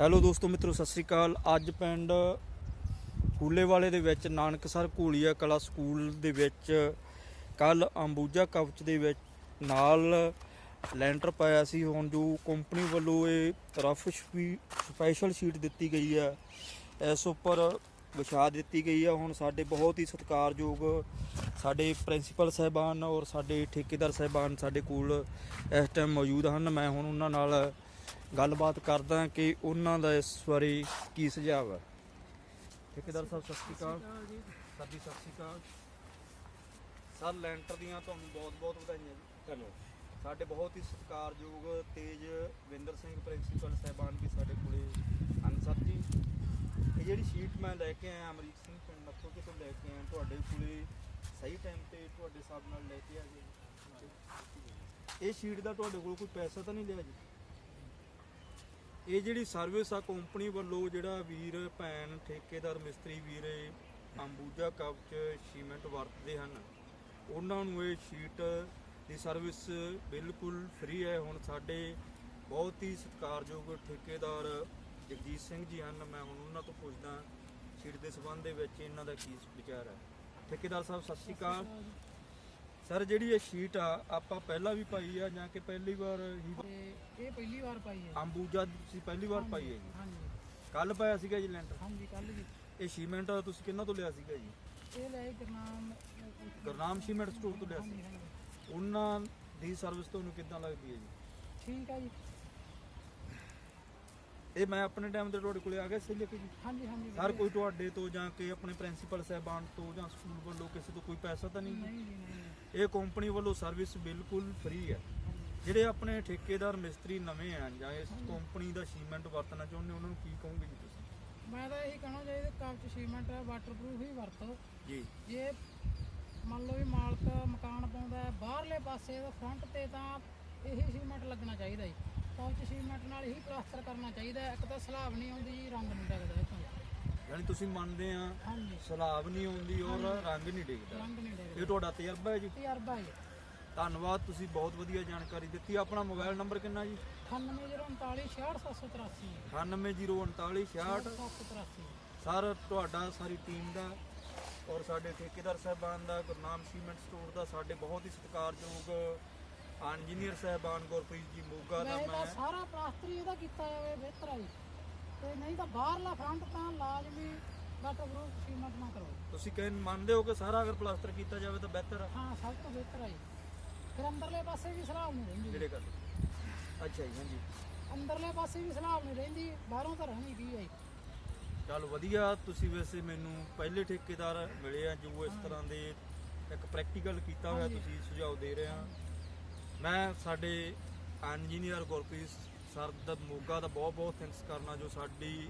Hello ਦੋਸਤੋ, ਮਿੱਤਰੋ, ਸਤਿ ਸ੍ਰੀ ਅਕਾਲ। ਅੱਜ ਪਿੰਡ ਫੂਲੇਵਾਲੇ ਦੇ ਵਿੱਚ, ਨਾਨਕਸਰ ਘੋਲੀਆ ਕਲਾ ਸਕੂਲ ਦੇ ਵਿੱਚ, ਕੱਲ ਅੰਬੂਜਾ ਕਵਚ ਦੇ ਵਿੱਚ ਨਾਲ ਲੈਂਟਰ ਪਾਇਆ ਸੀ। ਹੁਣ ਜੋ ਕੰਪਨੀ ਵੱਲੋਂ ਇਹ ਰਫ ਸਪੈਸ਼ਲ ਸ਼ੀਟ ਦਿੱਤੀ ਗਈ ਹੈ, ਇਸ ਉੱਪਰ ਵਿਛਾ ਦਿੱਤੀ ਗਈ ਹੈ। ਹੁਣ ਸਾਡੇ ਬਹੁਤ ਹੀ ਸਤਿਕਾਰਯੋਗ ਸਾਡੇ ਪ੍ਰਿੰਸੀਪਲ ਸਾਹਿਬਾਨ ਔਰ ਸਾਡੇ ਠੇਕੇਦਾਰ ਸਾਹਿਬਾਨ ਸਾਡੇ ਕੋਲ ਇਸ ਟਾਈਮ ਮੌਜੂਦ ਹਨ। ਮੈਂ ਹੁਣ ਉਹਨਾਂ ਨਾਲ ਗੱਲਬਾਤ ਕਰਦਾ ਕਿ ਉਹਨਾਂ ਦਾ ਇਸ ਬਾਰੇ ਕੀ ਸੁਝਾਅ ਹੈ। ਠੇਕੇਦਾਰ ਸਾਹਿਬ ਸਤਿ ਸ਼੍ਰੀ ਅਕਾਲ। ਸਰ ਜੀ। ਸਤਿ ਸ਼੍ਰੀ ਅਕਾਲ। ਸਰ ਲੈਂਟਰ ਦੀਆਂ ਤੁਹਾਨੂੰ ਬਹੁਤ-ਬਹੁਤ ਵਧਾਈਆਂ ਜੀ। ਧੰਨਵਾਦ। ਸਾਡੇ ਬਹੁਤ ਹੀ ਸਤਿਕਾਰਯੋਗ ਤੇਜ ਵਿੰਦਰ ਸਿੰਘ ਪ੍ਰਿੰਸੀਪਲ ਸਾਹਿਬਾਨ ਵੀ ਸਾਡੇ ਕੋਲੇ ਹਨ ਸਰ ਜੀ। ਇਹ ਜਿਹੜੀ ਸ਼ੀਟ ਮੈਂ ਲੈ ਕੇ ਆਇਆ ਅਮਰੀਕ ਸਿੰਘ ਪਿੰਡ ਨੱਥੋ ਤੋਂ ਲੈ ਕੇ ਆਇਆ ਤੁਹਾਡੇ ਕੋਲੇ ਸਹੀ ਟਾਈਮ ਤੇ ਤੁਹਾਡੇ ਹਿਸਾਬ ਨਾਲ ਲੈ ਕੇ ਆ ਗਏ। ਇਹ ਸ਼ੀਟ ਦਾ ਤੁਹਾਡੇ ਕੋਲ ਕੋਈ ਪੈਸਾ ਤਾਂ ਨਹੀਂ ਲਿਆ ਜੀ? ਇਹ ਜਿਹੜੀ ਸਰਵਿਸ ਆ ਕੰਪਨੀ ਵੱਲੋਂ ਜਿਹੜਾ ਵੀਰ, ਭੈਣ, ਠੇਕੇਦਾਰ, ਮਿਸਤਰੀ ਵੀਰੇ ਅੰਬੂਜਾ ਕਵਚ ਸੀਮੈਂਟ ਵਰਤਦੇ ਹਨ। ਉਹਨਾਂ ਨੂੰ ਇਹ ਸ਼ੀਟ ਦੀ ਸਰਵਿਸ ਬਿਲਕੁਲ ਫ੍ਰੀ ਹੈ। ਹੁਣ ਸਾਡੇ ਬਹੁਤ ਹੀ ਸਤਿਕਾਰਯੋਗ ਠੇਕੇਦਾਰ ਜਗਜੀਤ ਸਿੰਘ ਜੀ ਹਨ। ਮੈਂ ਹੁਣ ਉਹਨਾਂ ਤੋਂ ਪੁੱਛਦਾ ਸ਼ੀਟ ਦੇ ਸਬੰਧ ਦੇ ਵਿੱਚ ਇਹਨਾਂ ਦਾ ਕੀ ਵਿਚਾਰ ਹੈ? ਠੇਕੇਦਾਰ ਸਾਹਿਬ, ਸਤਿ ਸ਼੍ਰੀ ਅਕਾਲ। ਸਰ ਜਿਹੜੀ ਇਹ ਸ਼ੀਟ ਆ ਆਪਾਂ ਪਹਿਲਾਂ ਵੀ ਪਾਈ ਆ ਜਾਂ ਕਿ ਪਹਿਲੀ ਵਾਰ ਹੀ? ਤੇ ਇਹ ਪਹਿਲੀ ਵਾਰ ਪਾਈ ਹੈ ਅੰਬੂਜਾ ਤੁਸੀਂ ਪਹਿਲੀ ਵਾਰ ਪਾਈ ਹੈ ਜੀ? ਹਾਂਜੀ ਕੱਲ ਪਾਇਆ ਸੀਗਾ ਜੀ ਲੈਂਟਰ? ਹਾਂਜੀ ਕੱਲ ਜੀ। ਇਹ ਸੀਮੈਂਟ ਤੁਸੀਂ ਕਿੰਨਾ ਤੋਂ ਲਿਆ ਸੀਗਾ ਜੀ? ਇਹ ਲੈ ਗਰਨਾਮ ਗੁਰਨਾਮ ਸੀਮੈਂਟ ਸਟੋਰ ਤੋਂ ਲਿਆ ਸੀ। ਉਹਨਾਂ ਦੀ ਸਰਵਿਸ ਤੁਹਾਨੂੰ ਕਿੱਦਾਂ ਲੱਗਦੀ ਹੈ ਜੀ? ਠੀਕ ਹੈ ਜੀ। ਇਹ ਮੈਂ ਆਪਣੇ ਟਾਈਮ ਤੇ ਤੁਹਾਡੇ ਕੋਲੇ ਆ ਗਿਆ ਸੀ ਲੈ ਕੇ ਜੀ ਹਾਂਜੀ ਹਾਂਜੀ। ਵਧੀਆ। ਕੋਈ ਤੁਹਾਡੇ ਤੋਂ ਜਾਂ ਕਿ ਆਪਣੇ ਪ੍ਰਿੰਸੀਪਲ ਸਾਹਿਬਾਨ ਤੋਂ ਜਾਂ ਸਕੂਲ ਵੱਲੋਂ ਕਿਸੇ ਤੋਂ ਕੋਈ ਪੈਸਾ ਤਾਂ ਨਹੀਂ ਨਹੀਂ ਜੀ? ਨਹੀਂ ਇਹ ਕੰਪਨੀ ਵੱਲੋਂ ਸਰਵਿਸ ਬਿਲਕੁਲ ਫ੍ਰੀ ਹੈ। ਜਿਹੜੇ ਆਪਣੇ ਠੇਕੇਦਾਰ ਮਿਸਤਰੀ ਨਵੇਂ ਆ ਜਾਂ ਇਸ ਕੰਪਨੀ ਦਾ ਸੀਮੈਂਟ ਵਰਤਣਾ ਚਾਹੁੰਦੇ ਉਹਨਾਂ ਨੂੰ ਕੀ ਕਹੋਗੇ ਜੀ ਤੁਸੀਂ? ਮੈਂ ਤਾਂ ਇਹੀ ਕਹਿਣਾ ਚਾਹੀਦਾ ਕਾਗਜ਼ ਸੀਮੈਂਟ ਵਾਟਰਪ੍ਰੂਫ ਹੀ ਵਰਤੋ। ਜੀ। ਜੇ ਮੰਨ ਲਓ ਵੀ ਮਾਲਕ ਮਕਾਨ ਪਾਉਂਦਾ ਹੈ ਬਾਹਰਲੇ ਪਾਸੇ ਦਾ ਫਰੰਟ ਤੇ ਤਾਂ ਇਹੀ ਸੀਮੈਂਟ ਲੱਗਣਾ ਚਾਹੀਦਾ ਜੀ। ਕਾਗਜ਼ ਸੀਮੈਂਟ ਨਾਲ ਹੀ ਪਲਾਸਟਰ ਕਰਨਾ ਚਾਹੀਦਾ ਹੈ। ਇੱਕ ਤਾਂ ਸਲਾਬ ਨਹੀਂ ਆਉਂਦੀ ਜੀ ਰੰਗ ਨਹੀਂ ਲੱਗਦਾ ਇਹ ਤੋਂ ਯਾਨੀ ਤੁਸੀਂ ਮੰਨਦੇ ਆ ਹਾਂਜੀ। ਸਲਾਬ ਨਹੀਂ ਆਉਂਦੀ ਔਰ ਰੰਗ ਨਹੀਂ ਡਿੱਗਦਾ। ਰੰਗ ਨਹੀਂ ਇਹ ਲੱਗਦਾ ਤੁਹਾਡਾ ਤਜਰਬਾ ਹੈ ਜੀ? ਤਜਰਬਾ ਜੀ ਧੰਨਵਾਦ ਤੁਸੀਂ ਬਹੁਤ ਵਧੀਆ ਜਾਣਕਾਰੀ ਦਿੱਤੀ। ਆਪਣਾ ਮੋਬਾਈਲ ਨੰਬਰ ਕਿੰਨਾ ਜੀ? 9839 66783 98039 66 783 ਸਰ ਤੁਹਾਡਾ ਸਾਰੀ ਟੀਮ ਦਾ ਔਰ ਸਾਡੇ ਠੇਕੇਦਾਰ ਸਾਹਿਬਾਨ ਦਾ ਗੁਰਨਾਮ ਸੀਮੈਂਟ ਸਟੋਰ ਦਾ ਸਾਡੇ ਬਹੁਤ ਹੀ ਸਤਿਕਾਰਯੋਗ ਇੰਜੀਨੀਅਰ ਸਾਹਿਬਾਨ ਗੁਰਪ੍ਰੀਤ ਜੀ ਮੋਗਾ ਦਾ ਮੈਂ ਸਾਰਾ ਪਲਾਸਟਰ ਇਹਦਾ ਕੀਤਾ ਜਾਵੇ ਬਿਹਤਰ ਹੈ ਜੀ। ਤੇ ਨਹੀਂ ਤਾਂ ਬਾਹਰਲਾ ਫਰੰਟ ਤਾਂ ਲਾਜ਼ਮੀ ਵਾਟਰਪ੍ਰੂਫ ਸੀਮੈਂਟ ਨਾ ਕਰੋ ਤੁਸੀਂ ਕਹਿ ਮੰਨਦੇ ਹੋ ਕਿ ਸਾਰਾ ਅਗਰ ਪਲਾਸਟਰ ਕੀਤਾ ਜਾਵੇ ਤਾਂ ਬਿਹਤਰ ਆ ਹਾਂ ਸਭ ਤੋਂ ਬਿਹਤਰ ਹੈ ਜੀ। ਫਿਰ ਅੰਦਰਲੇ ਪਾਸੇ ਵੀ ਸਲਾਬ ਨਹੀਂ ਰਹਿੰਦੀ ਜਿਹੜੇ ਕਰ ਅੱਛਾ ਜੀ ਹਾਂਜੀ ਅੰਦਰਲੇ ਪਾਸੇ ਵੀ ਸਲਾਬ ਨਹੀਂ ਰਹਿੰਦੀ ਬਾਹਰੋਂ ਤਾਂ ਰਹਿਣੀ ਕੀ ਹੈ। ਚਲ ਵਧੀਆ ਤੁਸੀਂ ਵੈਸੇ ਮੈਨੂੰ ਪਹਿਲੇ ਠੇਕੇਦਾਰ ਮਿਲੇ ਆ ਜੋ ਇਸ ਤਰ੍ਹਾਂ ਦੇ ਇੱਕ ਪ੍ਰੈਕਟੀਕਲ ਕੀਤਾ ਹੋਇਆ ਹਾਂਜੀ। ਤੁਸੀਂ ਸੁਝਾਅ ਦੇ ਰਹੇ ਆ ਮੈਂ ਸਾਡੇ ਇੰਜੀਨੀਅਰ ਗੁਰਪ੍ਰੀਤ ਸਰ ਦਾ ਮੋਗਾ ਦਾ ਬਹੁਤ ਬਹੁਤ ਥੈਂਕਸ ਕਰਨਾ ਜੋ ਸਾਡੀ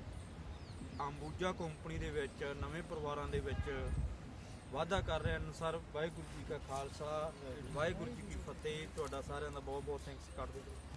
ਅੰਬੂਜਾ ਕੰਪਨੀ ਦੇ ਵਿੱਚ, ਨਵੇਂ ਪਰਿਵਾਰਾਂ ਦੇ ਵਿੱਚ ਵਾਅਦਾ ਕਰ ਰਹੇ ਹਨ ਸਰ ਵਾਹਿਗੁਰੂ ਜੀ ਕਾ ਖਾਲਸਾ, ਵਾਹਿਗੁਰੂ ਜੀ ਕੀ ਫਤਿਹ, ਤੁਹਾਡਾ ਸਾਰਿਆਂ ਦਾ ਬਹੁਤ ਬਹੁਤ ਥੈਂਕਸ ਕਰਦੇ ਹਾਂ।